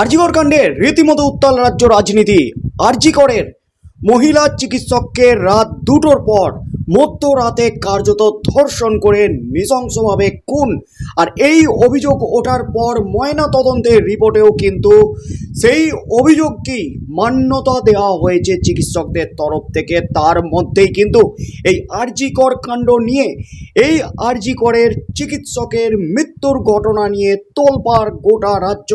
আরজিকর কাণ্ডে রীতিমতো উত্তাল রাজ্য রাজনীতি। আরজিকরের মহিলা চিকিৎসককে রাত দুটোর পর মধ্যরাতে কার্যত ধর্ষণ করে নৃশংসভাবে খুন। আর এই অভিযোগ ওঠার পর ময়না তদন্তের রিপোর্টেও কিন্তু সেই অভিযোগকেই মান্যতা দেওয়া হয়েছে চিকিৎসকদের তরফ থেকে? তার মধ্যেই কিন্তু এই আরজিকর কাণ্ড নিয়ে এই আরজিকরের চিকিৎসকের মৃত্যুর ঘটনা নিয়ে তোলপাড় গোটা রাজ্য,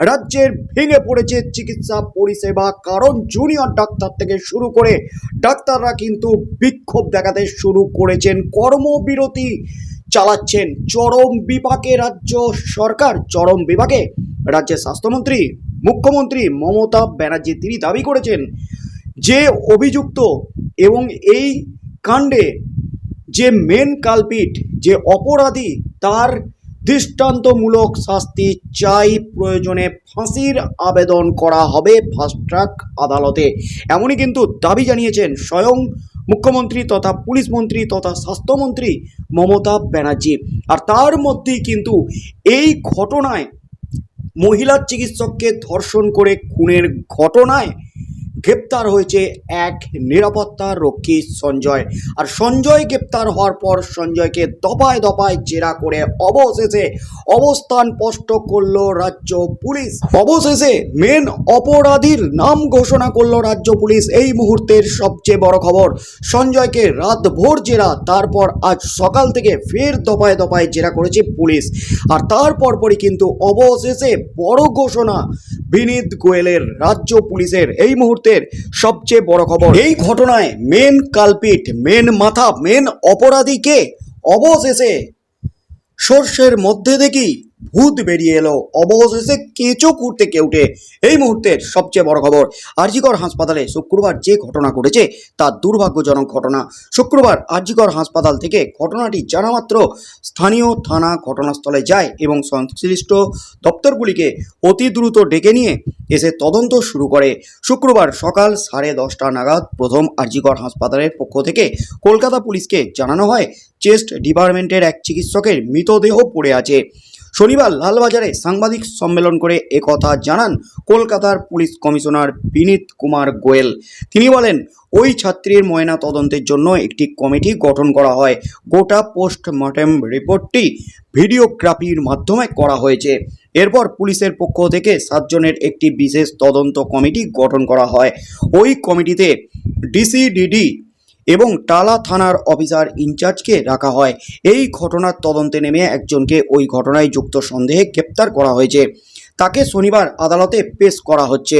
রাজ্যের ভেঙে পড়েছে চিকিৎসা পরিষেবা। কারণ জুনিয়র ডাক্তার থেকে শুরু করে ডাক্তাররা কিন্তু বিক্ষোভ দেখাতে শুরু করেছেন। কর্মবিরতি চালাচ্ছেন চরম বিপাকে রাজ্য সরকার, চরম বিভাগে রাজ্যের স্বাস্থ্যমন্ত্রী মুখ্যমন্ত্রী মমতা ব্যানার্জি তিনি দাবি করেছেন যে অভিযুক্ত এবং এই কাণ্ডে যে মেন কালপিট, যে অপরাধী, তার দৃষ্টান্তমূলক শাস্তি চাই, প্রয়োজনে ফাঁসির আবেদন করা হবে ফাস্ট ট্র্যাক আদালতে। এমনই কিন্তু দাবি জানিয়েছেন স্বয়ং মুখ্যমন্ত্রী তথা পুলিশ মন্ত্রী তথা স্বাস্থ্যমন্ত্রী মমতা ব্যানার্জি। আর তার মধ্যেই কিন্তু এই ঘটনায় মহিলা চিকিৎসককে ধর্ষণ করে খুনের ঘটনায় গ্রেপ্তার হয়েছে এক নিরাপত্তা রক্ষী সঞ্জয়। আর সঞ্জয় গ্রেপ্তার হওয়ার পর সঞ্জয়কে দফায় দফায় জেরা করে অবশেষে অবস্থান স্পষ্ট করল রাজ্য পুলিশ। অবশেষে মেন অপরাধীর নাম ঘোষণা করল রাজ্য পুলিশ। এই মুহূর্তের সবচেয়ে বড় খবর, সঞ্জয়কে রাত ভোর জেরা, তারপর আজ সকাল থেকে ফের দফায় দফায় জেরা করেছে পুলিশ। আর তারপর পরই কিন্তু অবশেষে বড় ঘোষণা বিনীত গোয়েলের, রাজ্য পুলিশের। এই মুহূর্তের সবচেয়ে বড় খবর। এই ঘটনায় মেন কালপিট, মেন মাথা, মেন অপরাধীকে অবশেষে সর্ষের মধ্যে দেখি ভূত বেরিয়ে এলো। অবশেষে কেঁচো কুড়তে কেউটে। এই মুহূর্তের সবচেয়ে বড় খবর, আরজিকর হাসপাতালে শুক্রবার যে ঘটনা ঘটেছে, তা দুর্ভাগ্যজনক ঘটনা। শুক্রবার আরজিকর হাসপাতাল থেকে ঘটনাটি জানামাত্র স্থানীয় থানা ঘটনাস্থলে যায় এবং সংশ্লিষ্ট দপ্তরগুলিকে অতি দ্রুত ডেকে নিয়ে এসে তদন্ত শুরু করে। শুক্রবার সকাল সাড়ে দশটা নাগাদ প্রথম আরজিকর হাসপাতালের পক্ষ থেকে কলকাতা পুলিশকে জানানো হয়, চেস্ট ডিপার্টমেন্টের এক চিকিৎসকের মৃতদেহ পড়ে আছে। শনিবার লালবাজারে সাংবাদিক সম্মেলন করে একথা জানান কলকাতার পুলিশ কমিশনার বিনীত কুমার গোয়েল। তিনি বলেন, ওই ছাত্রীর ময়না তদন্তের জন্য একটি কমিটি গঠন করা হয়। গোটা পোস্টমর্টেম রিপোর্টটি ভিডিওগ্রাফির মাধ্যমে করা হয়েছে। এরপর পুলিশের পক্ষ থেকে সাতজনের একটি বিশেষ তদন্ত কমিটি গঠন করা হয়। ওই কমিটিতে ডিসিডিডি এবং টালা থানার অফিসার ইনচার্জকে রাখা হয়। এই ঘটনার তদন্তে নেমে একজনকে ওই ঘটনায় যুক্ত সন্দেহে গ্রেপ্তার করা হয়েছে। তাকে শনিবার আদালতে পেশ করা হচ্ছে।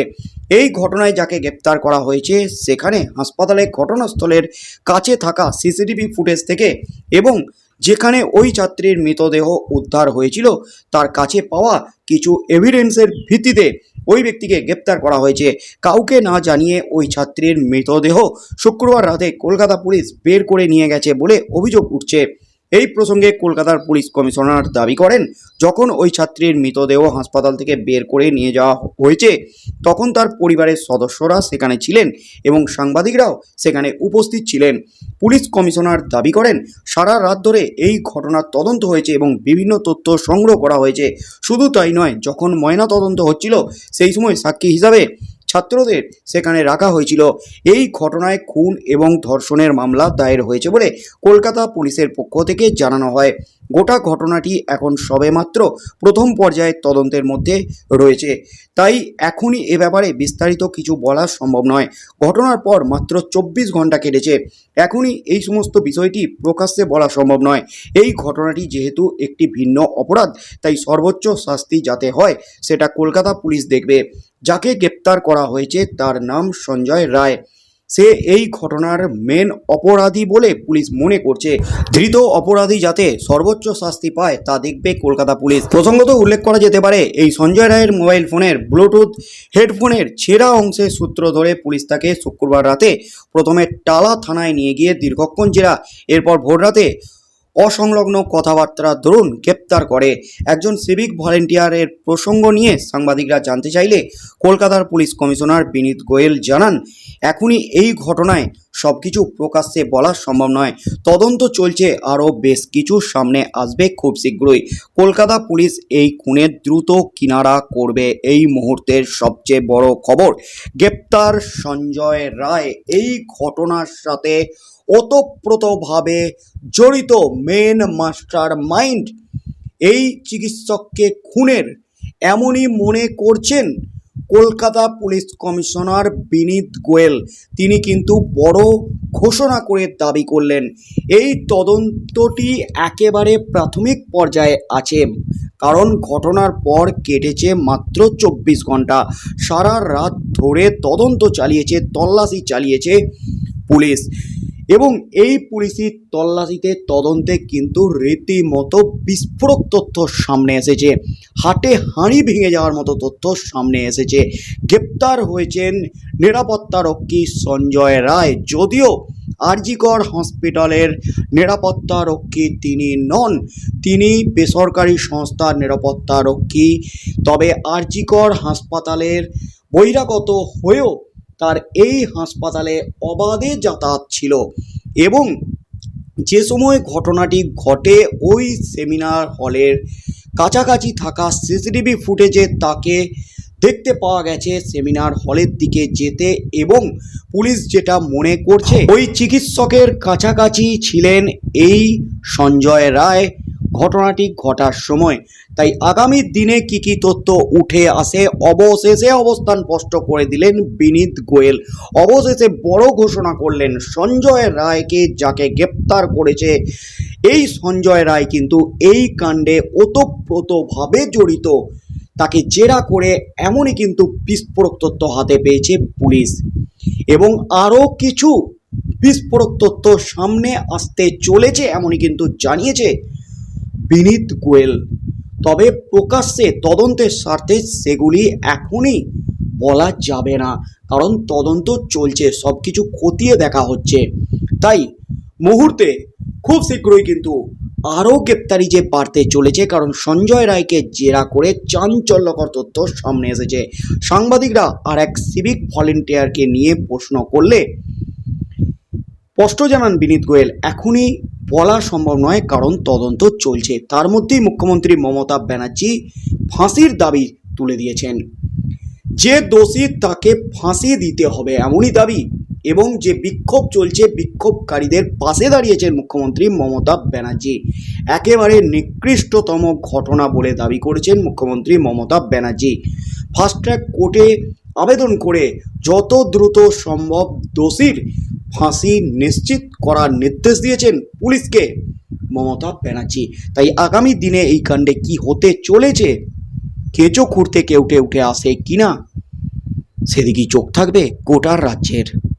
এই ঘটনায় যাকে গ্রেপ্তার করা হয়েছে, সেখানে হাসপাতালে ঘটনাস্থলের কাছে থাকা সিসিটিভি ফুটেজ থেকে এবং যেখানে ওই ছাত্রীর মৃতদেহ উদ্ধার হয়েছিল, তার কাছে পাওয়া কিছু এভিডেন্সের ভিত্তিতে ওই ব্যক্তিকে গ্রেপ্তার করা হয়েছে। কাউকে না জানিয়ে ওই ছাত্রীর মৃতদেহ শুক্রবার রাতে কলকাতা পুলিশ বের করে নিয়ে গেছে বলে অভিযোগ উঠছে। এই প্রসঙ্গে কলকাতার পুলিশ কমিশনার দাবি করেন, যখন ওই ছাত্রীর মৃতদেহ হাসপাতাল থেকে বের করে নিয়ে যাওয়া হয়েছে, তখন তার পরিবারের সদস্যরা সেখানে ছিলেন এবং সাংবাদিকরাও সেখানে উপস্থিত ছিলেন। পুলিশ কমিশনার দাবি করেন, সারা রাত ধরে এই ঘটনার তদন্ত হয়েছে এবং বিভিন্ন তথ্য সংগ্রহ করা হয়েছে। শুধু তাই নয়, যখন ময়না তদন্ত হচ্ছিল, সেই সময় সাক্ষী হিসাবে ছাত্রদের সেখানে রাখা হয়েছিল। এই ঘটনায় খুন এবং ধর্ষণের মামলা দায়ের হয়েছে বলে কলকাতা পুলিশের পক্ষ থেকে জানানো হয়। গোটা ঘটনাটি এখন সবেমাত্র প্রথম পর্যায়ের তদন্তের মধ্যে রয়েছে। তাই এখনই এ ব্যাপারে বিস্তারিত কিছু বলা সম্ভব নয়। ঘটনার পর মাত্র চব্বিশ ঘণ্টা কেটেছে। এখনই এই সমস্ত বিষয়টি প্রকাশ্যে বলা সম্ভব নয়। এই ঘটনাটি যেহেতু একটি ভিন্ন অপরাধ, তাই সর্বোচ্চ শাস্তি যাতে হয়, সেটা কলকাতা পুলিশ দেখবে। যাকে গ্রেপ্তার করা হয়েছে তার নাম সঞ্জয় রায়। সে এই ঘটনার মেন অপরাধী বলে পুলিশ মনে করছে। ধৃত অপরাধী যাতে সর্বোচ্চ শাস্তি পায় তা দেখবে কলকাতা পুলিশ। প্রসঙ্গত উল্লেখ করা যেতে পারে, এই সঞ্জয় রায়ের মোবাইল ফোনের ব্লুটুথ হেডফোনের ছেঁড়া অংশের সূত্র ধরে পুলিশ তাকে শুক্রবার রাতে প্রথমে টালা থানায় নিয়ে গিয়ে দীর্ঘক্ষণ জেরা, এরপর ভোর রাতে অসংলগ্ন কথাবার্তা দরুন গ্রেপ্তার করে। একজন সিভিক ভলেন্টিয়ারের প্রসঙ্গ নিয়ে সাংবাদিকরা জানতে চাইলে কলকাতার পুলিশ কমিশনার বিনীত গোয়েল জানান, এখনই এই ঘটনায় সব কিছু প্রকাশ্যে বলা সম্ভব নয়। তদন্ত চলছে, আরও বেশ কিছু সামনে আসবে খুব শীঘ্রই। কলকাতা পুলিশ এই খুনের দ্রুত কিনারা করবে। এই মুহূর্তের সবচেয়ে বড় খবর, গ্রেপ্তার সঞ্জয় রায় এই ঘটনার সাথে ওতপ্রোতভাবে জড়িত মেন মাস্টার মাইন্ড। এই চিকিৎসককে খুনের এমনই মনে করছেন কলকাতা পুলিশ কমিশনার বিনীত গোয়েল। তিনি কিন্তু বড় ঘোষণা করে দাবি করলেন। এই তদন্তটি একেবারে প্রাথমিক পর্যায়ে আছে। কারণ ঘটনার পর কেটেছে মাত্র চব্বিশ ঘণ্টা। সারা রাত ধরে তদন্ত চালিয়েছে, তল্লাশি চালিয়েছে পুলিশ। এবং এই পুলিশি তল্লাশিতে তদন্তে কিন্তু রীতিমতো বিস্ফোরক তথ্য সামনে এসেছে। হাটে হাঁড়ি ভেঙে যাওয়ার মতো তথ্য সামনে এসেছে। গ্রেপ্তার হয়েছেন নিরাপত্তারক্ষী সঞ্জয় রায়। যদিও আরজিকর হসপিটালের নিরাপত্তারক্ষী তিনি নন, তিনি বেসরকারি সংস্থার নিরাপত্তারক্ষী তবে আরজিকর হাসপাতালের বহিরাগত হয়েও তার এই হাসপাতালে অবাধে যাতায়াত ছিল এবং যে সময় ঘটনাটি ঘটে ওই সেমিনার হলের কাছাকাছি থাকা সিসিটিভি ফুটেজে তাকে দেখতে পাওয়া গেছে সেমিনার হলের দিকে যেতে এবং পুলিশ যেটা মনে করছে, ওই চিকিৎসকের কাছাকাছি ছিলেন এই সঞ্জয় রায়। ঘটনাটি ঘটার সময় তাই আগামী দিনে কি কি তথ্য উঠে আসে, অবশেষে অবস্থান স্পষ্ট করে দিলেন বিনীত গোয়েল। অবশেষে বড় ঘোষণা করলেন সঞ্জয় রায়কে যাকে গ্রেপ্তার করেছে। এই সঞ্জয় রায় কিন্তু এই কাণ্ডে ওতপ্রোতভাবে জড়িত। তাকে জেরা করে এমনই কিন্তু বিস্ফোরক তথ্য হাতে পেয়েছে পুলিশ। এবং আরও কিছু বিস্ফোরক তথ্য সামনে আসতে চলেছে এমনই কিন্তু জানিয়েছে বিনীত গোয়েল। তবে প্রকাশ্যে তদন্তের স্বার্থে সেগুলি এখনই বলা যাবে না, কারণ তদন্ত চলছে সব কিছু খতিয়ে দেখা হচ্ছে। তাই মুহূর্তে খুব শীঘ্রই কিন্তু আরও গ্রেপ্তারি যে বাড়তে চলেছে, কারণ সঞ্জয় রায়কে জেরা করে চাঞ্চল্যকর তথ্য সামনে এসেছে। সাংবাদিকরা আর এক সিভিক ভলেন্টিয়ারকে নিয়ে প্রশ্ন করলে স্পষ্ট জানান বিনীত গোয়েল, এখনই বলা সম্ভব নয়, কারণ তদন্ত চলছে। তার মধ্যেই মুখ্যমন্ত্রী মমতা ব্যানার্জি ফাঁসির দাবি তুলে দিয়েছেন। যে দোষী তাকে ফাঁসি দিতে হবে, এমনই দাবি। এবং যে বিক্ষোভ চলছে, বিক্ষোভকারীদের পাশে দাঁড়িয়েছেন মুখ্যমন্ত্রী মমতা ব্যানার্জি। একেবারে নিকৃষ্টতম ঘটনা বলে দাবি করেছেন মুখ্যমন্ত্রী মমতা ব্যানার্জি। ফাস্ট ট্র্যাক কোর্টে আবেদন করে যত দ্রুত সম্ভব দোষীর ফাঁসি নিশ্চিত করার নির্দেশ দিয়েছেন পুলিশকে মমতা ব্যানার্জি। তাই আগামী দিনে এই কাণ্ডে কি হতে চলেছে, কেঁচো খুঁড়তে কেউটে উঠে আসে কিনা, সেদিকেই চোখ থাকবে গোটার রাজ্যের।